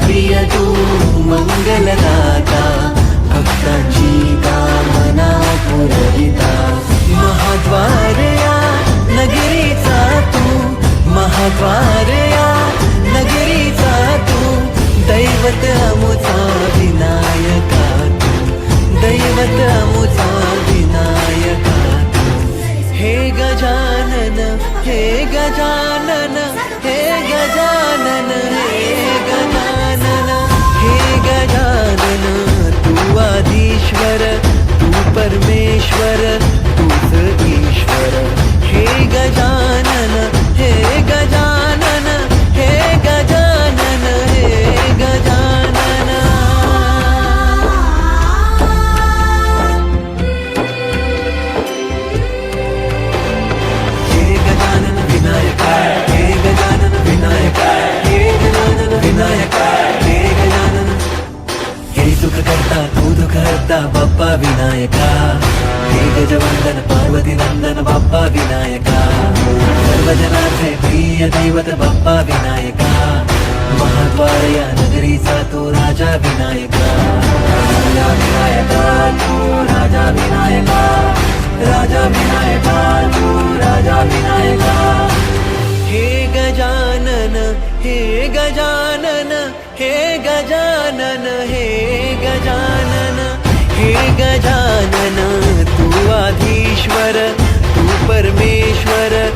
प्रिय तू मंगलदाता भक्तांची कामना पुरविता. महाद्वारया नगरीचा तू महाद्वार नगरीचा तू दैवत अमुचा विनायका तू दैवत अमुचा विनायका तू. हे गजानन हे गजानन हे गजानन हे परमेश्वर तूच ईश्वर. हे गजानन हे गजानन हे गजानन हे गजानन. हे गजानन विनायक हे गजानन विनायक हे गजानन विनायक हे गजानन. हे सुख करता तू दुःख हरता बाप्पा विनायका. गजवंदन पार्वती नंदन बाप्पा विनायका सर्वजनाचे प्रिय दैवत बाप्पा विनायका महाद्वार या नगरीचा तो राजा विनायका राजा विनायका गजानन तू आधीश्वर तू परमेश्वर।